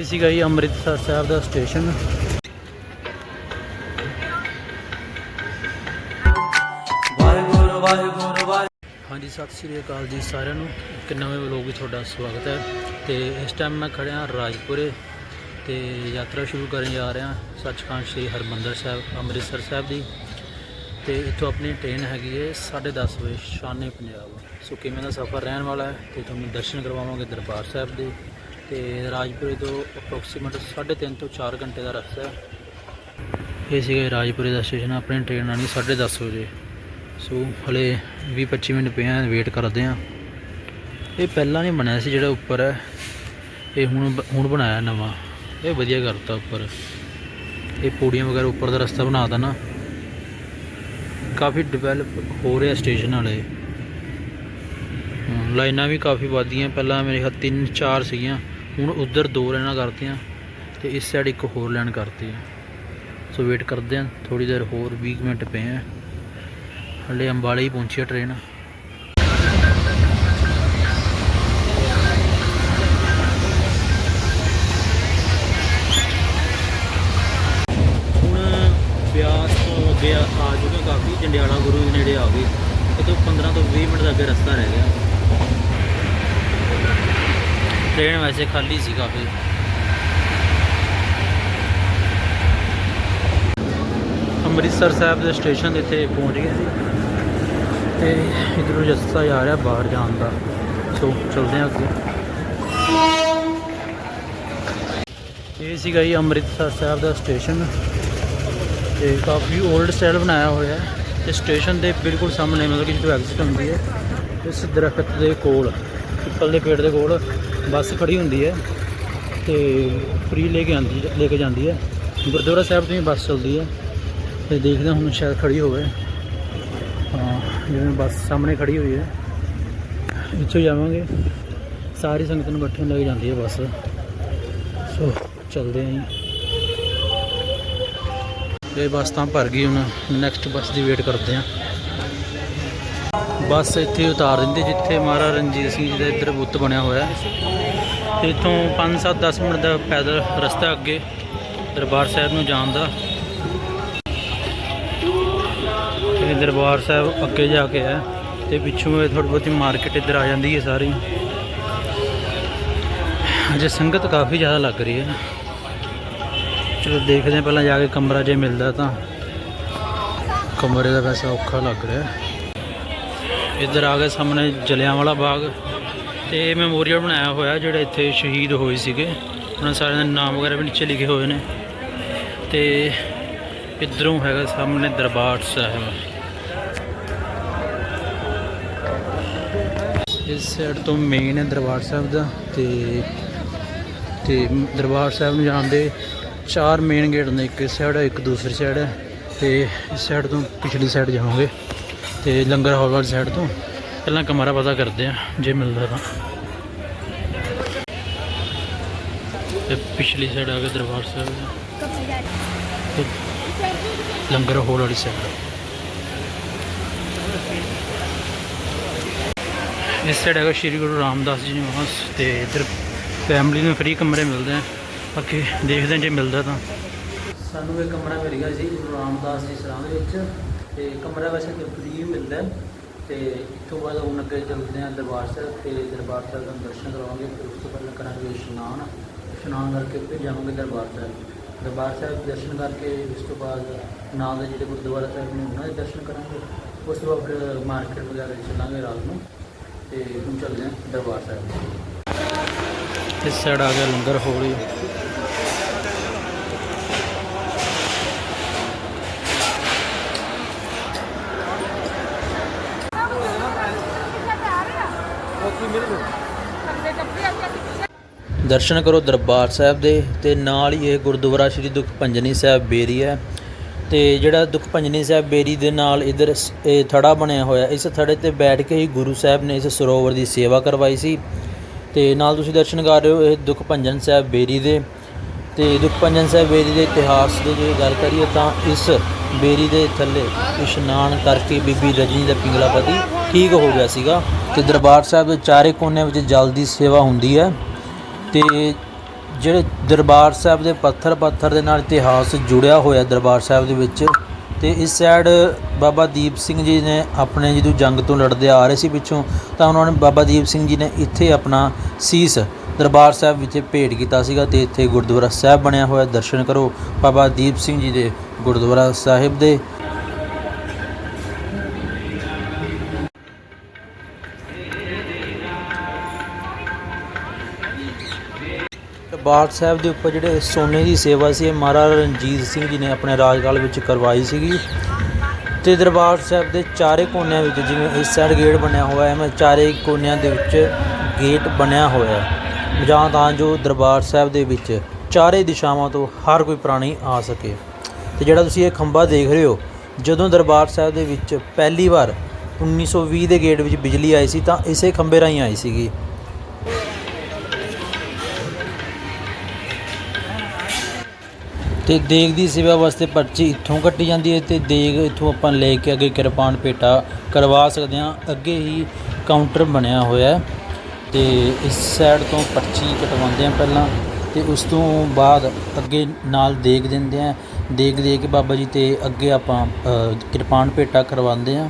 ਇਹ ਸੀਗਾ ਜੀ ਅੰਮ੍ਰਿਤਸਰ ਸਾਹਿਬ ਦਾ ਸਟੇਸ਼ਨ। ਹਾਂਜੀ ਸਤਿ ਸ੍ਰੀ ਅਕਾਲ ਜੀ ਸਾਰਿਆਂ ਨੂੰ। ਇੱਕ ਨਵੇਂ ਵਲੋਗ ਵਿੱਚ ਤੁਹਾਡਾ ਸਵਾਗਤ ਹੈ। ਤੇ ਇਸ ਟਾਈਮ ਮੈਂ ਖੜਿਆ ਰਾਜਪੁਰੇ ਤੇ ਯਾਤਰਾ ਸ਼ੁਰੂ ਕਰਨ ਜਾ ਰਿਹਾ। ਸੱਚਖੰਡ ਸ੍ਰੀ ਹਰਮੰਦਰ ਸਾਹਿਬ ਅੰਮ੍ਰਿਤਸਰ ਸਾਹਿਬ ਦੀ। ਤੇ ਇੱਥੋਂ ਆਪਣੀ ਟ੍ਰੇਨ ਹੈਗੀ ਹੈ 10:30 ਵਜੇ ਸ਼ਾਨੇ ਪੰਜਾਬ। ਸੋ ਕਿਵੇਂ ਦਾ ਸਫ਼ਰ ਰਹਿਣ ਵਾਲਾ ਹੈ? ਤੇ ਤੁਹਾਨੂੰ ਦਰਸ਼ਨ ਕਰਵਾਵਾਂਗੇ ਦਰਬਾਰ ਸਾਹਿਬ ਦੇ। ਤੇ ਰਾਜਪੁਰੇ ਤੋਂ ਅਪਰੋਕਸੀਮੇਟ 3.5 ਤੋਂ 4 ਘੰਟੇ ਦਾ ਰਸਤਾ ਹੈ। ਇਹ ਸੀਗਾ ਰਾਜਪੁਰੇ ਦਾ ਸਟੇਸ਼ਨ ਆਪਣੀ ਟ੍ਰੇਨ ਆਣੀ 10:30 ਵਜੇ। ਸੋ ਹਲੇ 20-25 ਮਿੰਟ ਪਏ ਆ ਵੇਟ ਕਰਦੇ ਆ। ਇਹ ਪਹਿਲਾਂ ਨਹੀਂ ਬਣਿਆ ਸੀ ਜਿਹੜਾ ਉੱਪਰ ਹੈ। ਇਹ ਹੁਣ ਬ- ਹੁਣ ਬਣਾਇਆ ਨਵਾਂ। ਇਹ ਵਧੀਆ ਕਰਤਾ ਉੱਪਰ। ਇਹ ਪੌੜੀਆਂ ਵਗੈਰਾ ਉੱਪਰ ਦਾ ਰਸਤਾ ਬਣਾਤਾ ਨਾ। ਕਾਫੀ ਡਿਵੈਲਪ ਹੋ ਰਿਹਾ ਸਟੇਸ਼ਨ ਵਾਲੇ ਲਾਈਨਾਂ ਵੀ ਕਾਫੀ ਵੱਧੀਆਂ ਪਹਿਲਾਂ ਮੇਰੇ ਹੱਥ ਤਿੰਨ ਚਾਰ ਸੀਗੀਆਂ। ਹੁਣ ਉਧਰ ਦੋ ਲਾਈਨਾਂ ਕਰਤੀਆਂ ਤੇ ਇਸ ਸਾਈਡ ਇੱਕ ਹੋਰ ਲਾਈਨ ਕਰਤੀ ਹੈ ਸੋ ਵੇਟ ਕਰਦੇ ਹਾਂ ਥੋੜੀ ਦੇਰ ਹੋਰ 20 ਮਿੰਟ ਪਏ ਆ। ਹਲੇ ਅੰਬਾਲੇ ਹੀ ਪਹੁੰਚੀ ਆ ਟ੍ਰੇਨ ਹੁਣ ਬਿਆਸ ਤੋਂ ਅੱਗੇ ਆ ਆ ਚੁੱਕੇ ਕਾਫੀ, ਜੰਡਿਆਲਾ ਗੁਰੂ ਦੇ ਨੇੜੇ ਆ ਗਏ। ਇਹ ਤੋਂ 15 ਤੋਂ 20 ਮਿੰਟ ਦਾ ਅੱਗੇ ਰਸਤਾ ਰਹਿ ਗਿਆ। ਟ੍ਰੇਨ ਵੈਸੇ ਖਾਲੀ ਸੀ ਕਾਫੀ। ਅੰਮ੍ਰਿਤਸਰ ਸਾਹਿਬ ਦੇ ਸਟੇਸ਼ਨ ਦੇ ਇੱਥੇ ਪਹੁੰਚ ਗਏ ਸੀ। ਤੇ ਇਧਰੋਂ ਰਸਤਾ ਜਾ ਰਿਹਾ ਬਾਹਰ ਜਾਣ ਦਾ। ਸੋ ਚਲਦੇ ਹਾਂ ਅੱਗੇ। ਇਹ ਸੀਗਾ ਜੀ ਅੰਮ੍ਰਿਤਸਰ ਸਾਹਿਬ ਦਾ ਸਟੇਸ਼ਨ। ਤੇ ਕਾਫੀ 올ਡ ਸਟਾਈਲ ਬਣਾਇਆ ਹੋਇਆ ਹੈ। ਤੇ ਸਟੇਸ਼ਨ ਦੇ ਬਿਲਕੁਲ ਸਾਹਮਣੇ ਮਤਲਬ ਕਿ ਜਦੋਂ ਐਗਜ਼ਿਟ ਹੁੰਦੀ ਹੈ, ਇਸ ਦਰਖਤ ਦੇ ਕੋਲ, ਪਿੱਪਲ ਦੇ ਪੇੜ ਦੇ ਕੋਲ ਬੱਸ ਖੜੀ ਹੁੰਦੀ ਹੈ ਤੇ ਫ੍ਰੀ ਲੈ ਕੇ ਆਂਦੀ ਲੈ ਕੇ ਜਾਂਦੀ ਹੈ। ਗੁਰਦੁਆਰਾ ਸਾਹਿਬ ਤੋਂ ਹੀ ਬੱਸ ਚੱਲਦੀ ਹੈ। ਤੇ ਦੇਖਦੇ ਹਾਂ ਹੁਣ ਸ਼ਾਇਦ ਖੜੀ ਹੋਵੇ। ਹਾਂ, ਜਿਵੇਂ ਬੱਸ ਸਾਹਮਣੇ ਖੜੀ ਹੋਈ ਹੈ। ਇੱਥੋਂ ਜਾਵਾਂਗੇ। ਸਾਰੀ ਸੰਗਤ ਨੂੰ ਇਕੱਠੇ ਲੈ ਕੇ ਜਾਂਦੀ ਹੈ ਬੱਸ। ਸੋ, ਚੱਲਦੇ ਆਂ ਜੀ। ਬੱਸ ਤਾਂ ਭਰ ਗਈ, ਹੁਣ ਨੈਕਸਟ ਬੱਸ ਦੀ ਵੇਟ ਕਰਦੇ ਆਂ ਬੱਸ ਇੱਥੇ ਉਤਾਰ ਦਿੰਦੀ ਜਿੱਥੇ ਮਹਾਰਾਜਾ ਰਣਜੀਤ ਸਿੰਘ ਜੀ ਦਾ ਇੱਧਰ ਬੁੱਤ ਬਣਿਆ ਹੋਇਆ ਹੈ। ਤੇ ਇੱਥੋਂ 5-7 10 ਮਿੰਟ ਦਾ ਪੈਦਲ ਰਸਤਾ ਅੱਗੇ ਦਰਬਾਰ ਸਾਹਿਬ ਨੂੰ ਜਾਣ ਦਾ। ਤੇ ਦਰਬਾਰ ਸਾਹਿਬ ਅੱਗੇ ਜਾ ਕੇ ਹੈ ਤੇ ਪਿੱਛੋਂ ਇਹ ਥੋੜੀ ਬਹੁਤੀ ਮਾਰਕੀਟ ਇੱਧਰ ਆ ਜਾਂਦੀ ਹੈ ਸਾਰੀ। ਅਜੇ ਸੰਗਤ ਕਾਫੀ ਜ਼ਿਆਦਾ ਲੱਗ ਰਹੀ ਹੈ। ਚਲੋ ਦੇਖਦੇ ਹਾਂ, ਪਹਿਲਾਂ ਜਾ ਕੇ ਕਮਰਾ ਜੇ ਮਿਲਦਾ ਤਾਂ। ਕਮਰੇ ਦਾ ਵੈਸਾ ਔਖਾ ਲੱਗ ਰਿਹਾ ਇੱਧਰ ਆ ਗਏ ਸਾਹਮਣੇ ਜਲਿਆਂਵਾਲਾ ਬਾਗ ਤੇ ਇਹ ਮੈਮੋਰੀਅਲ ਬਣਾਇਆ ਹੋਇਆ ਜਿਹੜੇ ਇੱਥੇ ਸ਼ਹੀਦ ਹੋਏ ਸੀਗੇ। ਉਹਨਾਂ ਸਾਰਿਆਂ ਦੇ ਨਾਮ ਵਗੈਰਾ ਵੀ ਨੀਚੇ ਲਿਖੇ ਹੋਏ ਨੇ। ਤੇ ਇੱਧਰੋਂ ਹੈਗਾ ਸਾਹਮਣੇ ਦਰਬਾਰ ਸਾਹਿਬ। ਇਸ ਸਾਈਡ ਤੋਂ ਮੇਨ ਹੈ ਦਰਬਾਰ ਸਾਹਿਬ ਦਾ ਤੇ ਤੇ ਦਰਬਾਰ ਸਾਹਿਬ ਨੂੰ ਜਾਣ ਦੇ ਚਾਰ ਮੇਨ ਗੇਟ ਨੇ ਇੱਕ ਸਾਈਡ ਹੈ, ਇੱਕ ਦੂਸਰੀ ਸਾਈਡ ਹੈ। ਤੇ ਇਸ ਸਾਈਡ ਤੋਂ ਪਿਛਲੀ ਸਾਈਡ ਜਾਵਾਂਗੇ ਤੇ ਲੰਗਰ ਹਾਲ ਵਾਲੀ ਸਾਈਡ ਤੋਂ। ਪਹਿਲਾਂ ਕਮਰਾ ਪਤਾ ਕਰਦੇ ਆ, ਜੇ ਮਿਲਦਾ ਤਾਂ। ਤੇ ਪਿਛਲੀ ਸਾਈਡ ਆ ਗਿਆ ਦਰਬਾਰ ਸਾਹਿਬ। ਲੰਗਰ ਹਾਲ ਵਾਲੀ ਸਾਈਡ ਇਸ ਸਾਈਡ ਹੈਗਾ ਸ਼੍ਰੀ ਗੁਰੂ ਰਾਮਦਾਸ ਜੀ ਨਿਵਾਸ ਤੇ ਇੱਧਰ ਫੈਮਿਲੀ ਨੂੰ ਫ੍ਰੀ ਕਮਰੇ ਮਿਲਦੇ ਆ। ਬਾਕੀ ਦੇਖਦੇ ਜੇ ਮਿਲਦਾ ਤਾਂ। ਸਾਨੂੰ ਇਹ ਕਮਰਾ ਮਿਲ ਗਿਆ ਸੀ ਗੁਰੂ ਰਾਮਦਾਸ ਜੀ ਸਰਾਂ ਦੇ ਵਿੱਚ। ਤੇ ਕਮਰਾ ਵੈਸੇ ਤੇ ਫ੍ਰੀ ਮਿਲਦਾ ਹੈ ਤੇ ਇੱਥੋਂ ਬਾਅਦ ਹੁਣ ਅੱਗੇ ਚੱਲਦੇ ਹਾਂ ਦਰਬਾਰ ਸਾਹਿਬ ਤੇ ਦਰਬਾਰ ਸਾਹਿਬ ਦਾ ਦਰਸ਼ਨ ਕਰਵਾਵਾਂਗੇ ਫਿਰ ਉਸ ਤੋਂ ਪਹਿਲਾਂ ਕਰਾਂਗੇ ਇਸ਼ਨਾਨ ਇਸ਼ਨਾਨ ਕਰਕੇ ਫਿਰ ਜਾਵਾਂਗੇ ਦਰਬਾਰ ਸਾਹਿਬ। ਦਰਬਾਰ ਸਾਹਿਬ ਦਰਸ਼ਨ ਕਰਕੇ ਉਸ ਤੋਂ ਬਾਅਦ ਨਾਲ ਦੇ ਜਿਹੜੇ ਗੁਰਦੁਆਰਾ ਸਾਹਿਬ ਨੇ ਉਹਨਾਂ ਦੇ ਦਰਸ਼ਨ ਕਰਾਂਗੇ। ਉਸ ਤੋਂ ਬਾਅਦ ਫਿਰ ਮਾਰਕੀਟ ਵਗੈਰਾ ਚੱਲਾਂਗੇ ਰਾਤ ਨੂੰ ਤੇ ਹੁਣ ਚੱਲਦੇ ਹਾਂ ਦਰਬਾਰ ਸਾਹਿਬ। ਇਸ ਸਾਈਡ ਆ ਗਿਆ ਲੰਗਰ, ਹੋਲੀ। ਦਰਸ਼ਨ ਕਰੋ ਦਰਬਾਰ ਸਾਹਿਬ ਦੇ ਤੇ ਨਾਲ ਹੀ ਇਹ ਗੁਰਦੁਆਰਾ ਸ਼੍ਰੀ ਦੁਖ ਭੰਜਨੀ ਸਾਹਿਬ ਬੇਰੀ ਹੈ। ਤੇ ਜਿਹੜਾ ਦੁਖ ਭੰਜਨੀ ਸਾਹਿਬ ਬੇਰੀ ਦੇ ਨਾਲ ਇਧਰ ਇਹ ਥੜਾ ਬਣਿਆ ਹੋਇਆ, ਇਸ ਥੜੇ ਤੇ ਬੈਠ ਕੇ ਹੀ ਗੁਰੂ ਸਾਹਿਬ ਨੇ ਇਸ ਸਰੋਵਰ ਦੀ ਸੇਵਾ ਕਰਵਾਈ ਸੀ। ਤੇ ਨਾਲ ਤੁਸੀਂ ਦਰਸ਼ਨ ਕਰ ਰਹੇ ਹੋ ਇਹ ਦੁਖ ਭੰਜਨ ਸਾਹਿਬ ਬੇਰੀ ਦੇ। ਤੇ ਦੁਖ ਭੰਜਨ ਸਾਹਿਬ ਬੇਰੀ ਦੇ ਇਤਿਹਾਸ ਦੀ ਜੇ ਗੱਲ ਕਰੀਏ ਤਾਂ ਇਸ ਬੇਰੀ ਦੇ ਥੱਲੇ ਇਸ਼ਨਾਨ ਕਰਕੇ ਬੀਬੀ ਰਜਨੀ ਦਾ ਪਿੰਗਲਾ ਪਤੀ ਠੀਕ ਹੋ ਗਿਆ ਸੀਗਾ। ਤੇ ਦਰਬਾਰ ਸਾਹਿਬ ਦੇ ਚਾਰੇ ਕੋਨੇ ਵਿੱਚ ਜਲ ਦੀ ਸੇਵਾ ਹੁੰਦੀ ਹੈ। ਤੇ ਜਿਹੜੇ ਦਰਬਾਰ ਸਾਹਿਬ ਦੇ ਪੱਥਰ ਪੱਥਰ ਦੇ ਨਾਲ ਇਤਿਹਾਸ ਜੁੜਿਆ ਹੋਇਆ ਦਰਬਾਰ ਸਾਹਿਬ ਦੇ ਵਿੱਚ ਅਤੇ ਇਸ ਸਾਈਡ ਬਾਬਾ ਦੀਪ ਸਿੰਘ ਜੀ ਨੇ ਆਪਣੇ ਜਦੋਂ ਜੰਗ ਤੋਂ ਲੜਦੇ ਆ ਰਹੇ ਸੀ ਪਿੱਛੋਂ, ਤਾਂ ਉਹਨਾਂ ਨੇ ਬਾਬਾ ਦੀਪ ਸਿੰਘ ਜੀ ਨੇ ਇੱਥੇ ਆਪਣਾ ਸੀਸ ਦਰਬਾਰ ਸਾਹਿਬ ਵਿੱਚ ਭੇਟ ਕੀਤਾ ਸੀਗਾ ਤੇ ਇੱਥੇ ਗੁਰਦੁਆਰਾ ਸਾਹਿਬ ਬਣਿਆ ਹੋਇਆ, ਦਰਸ਼ਨ ਕਰੋ ਬਾਬਾ ਦੀਪ ਸਿੰਘ ਜੀ ਦੇ ਗੁਰਦੁਆਰਾ ਸਾਹਿਬ ਦੇ। ਦਰਬਾਰ ਸਾਹਿਬ ਦੇ ਉੱਪਰ ਜਿਹੜੇ ਸੋਨੇ ਦੀ ਸੇਵਾ ਸੀ, ਇਹ ਮਹਾਰਾਜਾ ਰਣਜੀਤ ਸਿੰਘ ਜੀ ਨੇ ਆਪਣੇ ਰਾਜਕਾਲ ਵਿੱਚ ਕਰਵਾਈ ਸੀਗੀ। ਤੇ ਦਰਬਾਰ ਸਾਹਿਬ ਦੇ ਚਾਰੇ ਕੋਨਿਆਂ ਵਿੱਚ ਜਿਵੇਂ ਇਸ ਸਾਈਡ ਗੇਟ ਬਣਿਆ ਹੋਇਆ ਹੈ ਮੈਂ ਚਾਰੇ ਕੋਨਿਆਂ ਦੇ ਵਿੱਚ ਗੇਟ ਬਣਿਆ ਹੋਇਆ। ਹੈ ਜਾਂ ਤਾਂ ਜੋ ਦਰਬਾਰ ਸਾਹਿਬ ਦੇ ਵਿੱਚ ਚਾਰੇ ਦਿਸ਼ਾਵਾਂ ਤੋਂ ਹਰ ਕੋਈ ਪ੍ਰਾਣੀ ਆ ਸਕੇ। ਤੇ ਜਿਹੜਾ ਤੁਸੀਂ ਇਹ ਖੰਭਾ ਦੇਖ ਰਹੇ ਹੋ, ਜਦੋਂ ਦਰਬਾਰ ਸਾਹਿਬ ਦੇ ਵਿੱਚ ਪਹਿਲੀ ਵਾਰ 1920 ਦੇ ਗੇਟ ਵਿੱਚ ਬਿਜਲੀ ਆਈ ਸੀ, ਤਾਂ ਇਸੇ ਖੰਭੇ ਰਾਹੀਂ ਆਈ ਸੀਗੀ। ਤੇ ਦੇਗ ਦੀ ਸੇਵਾ ਵਾਸਤੇ ਪਰਚੀ ਇੱਥੋਂ ਕੱਟੀ ਜਾਂਦੀ ਹੈ ਤੇ ਦੇਗ ਇੱਥੋਂ ਆਪਾਂ ਲੈ ਕੇ ਅੱਗੇ ਕਿਰਪਾਨ ਪੇਟਾ ਕਰਵਾ ਸਕਦੇ ਹਾਂ। ਅੱਗੇ ਹੀ ਕਾਊਂਟਰ ਬਣਿਆ ਹੋਇਆ ਹੈ ਤੇ ਇਸ ਸਾਈਡ ਤੋਂ ਪਰਚੀ ਕਟਵਾਉਂਦੇ ਆ ਪਹਿਲਾਂ ਤੇ ਉਸ ਤੋਂ ਬਾਅਦ ਅੱਗੇ ਨਾਲ ਦੇਖ ਦਿੰਦੇ ਆ ਦੇਖ ਦੇ ਕੇ ਬਾਬਾ ਜੀ ਤੇ ਅੱਗੇ ਆਪਾਂ ਕਿਰਪਾਨ ਪੇਟਾ ਕਰਵਾਉਂਦੇ ਆ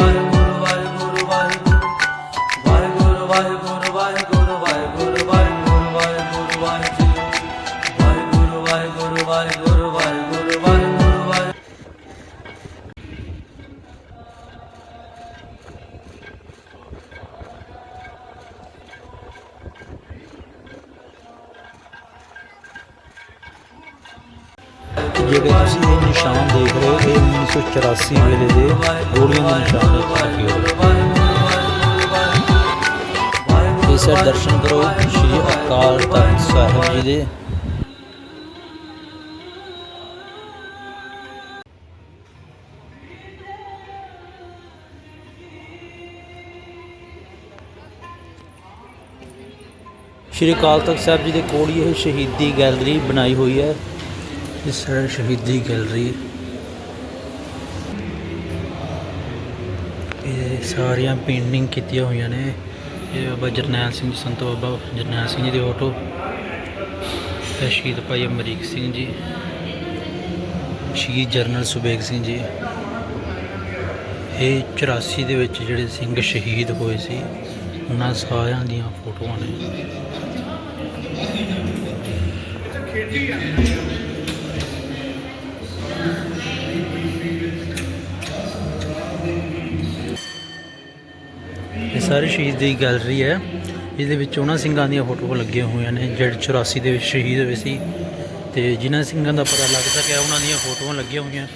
Bye. ਵਾਹਿਗੁਰੂ ਵਾਹਿਗੁਰੂ ਵਾਹਿਗੁਰੂ ਵਾਹਿਗੁਰੂ ਵਾਹਿਗੁਰੂ ਵਾਹਿਗੁਰੂ ਵਾਹਿਗੁਰੂ ਵਾਹਿਗੁਰੂ ਵਾਹਿਗੁਰੂ ਵਾਹਿਗੁਰੂ ਵਾਹਿਗੁਰੂ ਜਿਹੜੇ ਤੁਸੀਂ ਇਹ ਨਿਸ਼ਾਨ ਦੇਖ ਰਹੇ ਹੋ ਇਹ 1984 ਵੇਲੇ ਦੇ ਗੋਲੀਆਂ ਦੇ ਨਿਸ਼ਾਨ ਇੱਥੇ ਇਸ ਦਰਸ਼ਨ ਕਰੋ। ਸ਼੍ਰੀ ਅਕਾਲ ਤਖਤ ਸਾਹਿਬ ਜੀ ਦੇ। ਸ਼੍ਰੀ ਅਕਾਲ ਤਖਤ ਸਾਹਿਬ ਜੀ ਦੇ ਕੋਲ ਹੀ ਇਹ ਸ਼ਹੀਦੀ ਗੈਲਰੀ ਬਣਾਈ ਹੋਈ ਹੈ। ਇਸ ਸਾਈਡ ਸ਼ਹੀਦੀ ਗੈਲਰੀ। ਇਹ ਸਾਰੀਆਂ ਪੇਂਟਿੰਗ ਕੀਤੀਆਂ ਹੋਈਆਂ ਨੇ। ਇਹ ਬਾਬਾ ਜਰਨੈਲ ਸਿੰਘ ਜੀ, ਸੰਤ ਬਾਬਾ ਜਰਨੈਲ ਸਿੰਘ ਜੀ ਦੀ ਫੋਟੋ ਇਹ ਸ਼ਹੀਦ ਭਾਈ ਅਮਰੀਕ ਸਿੰਘ ਜੀ, ਸ਼ਹੀਦ ਜਰਨਲ ਸੁਬੇਗ ਸਿੰਘ ਜੀ। ਇਹ 84 ਦੇ ਵਿੱਚ ਜਿਹੜੇ ਸਿੰਘ ਸ਼ਹੀਦ ਹੋਏ ਸੀ, ਉਹਨਾਂ ਸਾਰਿਆਂ ਦੀਆਂ ਫੋਟੋਆਂ ਨੇ। ਇਹ ਸਾਰੇ ਸ਼ਹੀਦ ਦੀ ਗੈਲਰੀ ਹੈ। ਇਹਦੇ ਵਿੱਚ ਉਹਨਾਂ ਸਿੰਘਾਂ ਦੀਆਂ ਫੋਟੋਆਂ ਲੱਗੀਆਂ ਹੋਈਆਂ ਨੇ। ਜਿਹੜੇ 84 ਦੇ ਵਿੱਚ ਸ਼ਹੀਦ ਹੋਏ ਸੀ ਤੇ ਜਿਨ੍ਹਾਂ ਸਿੰਘਾਂ ਦਾ ਪਤਾ ਲੱਗ ਸਕਿਆ, ਉਹਨਾਂ ਦੀਆਂ ਫੋਟੋਆਂ ਲੱਗੀਆਂ ਹੋਈਆਂ।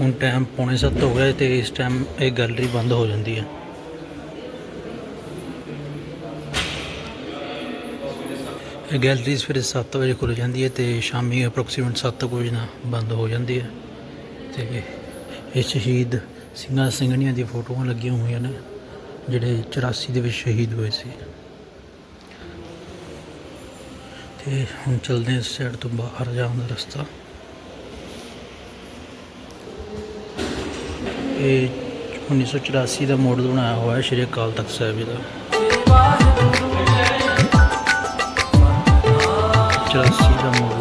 ਹੁਣ ਟਾਈਮ ਪੌਣੇ ਸੱਤ ਹੋ ਗਿਆ ਤੇ ਇਸ ਟਾਈਮ ਇਹ ਗੈਲਰੀ ਬੰਦ ਹੋ ਜਾਂਦੀ ਹੈ। ਇਹ ਗੈਲਰੀ ਸਵੇਰੇ 7 ਵਜੇ ਖੁੱਲ ਜਾਂਦੀ ਹੈ ਤੇ ਸ਼ਾਮੀ ਅਪਰੋਕਸੀਮੇਟ 7 ਵਜੇ ਨਾਲ ਬੰਦ ਹੋ ਜਾਂਦੀ ਹੈ। ਤੇ ਇਹ ਸ਼ਹੀਦ ਸਿੰਘਾਂ ਸਿੰਘਣੀਆਂ ਦੀਆਂ ਫੋਟੋਆਂ ਲੱਗੀਆਂ ਹੋਈਆਂ ਨੇ, ਜਿਹੜੇ 84 ਦੇ ਵਿੱਚ ਸ਼ਹੀਦ ਹੋਏ ਸੀ। ਤੇ ਹੁਣ ਚੱਲਦੇ ਹਾਂ ਇਸ ਸਾਈਡ ਤੋਂ ਬਾਹਰ ਜਾਣ ਦਾ ਰਸਤਾ। ਇਹ 1984 ਦਾ ਮਾਡਲ ਬਣਾਇਆ ਹੋਇਆ ਹੈ, ਸ਼੍ਰੀ ਅਕਾਲ ਤਖਤ ਸਾਹਿਬ ਜੀ ਦਾ। 知道西藏吗？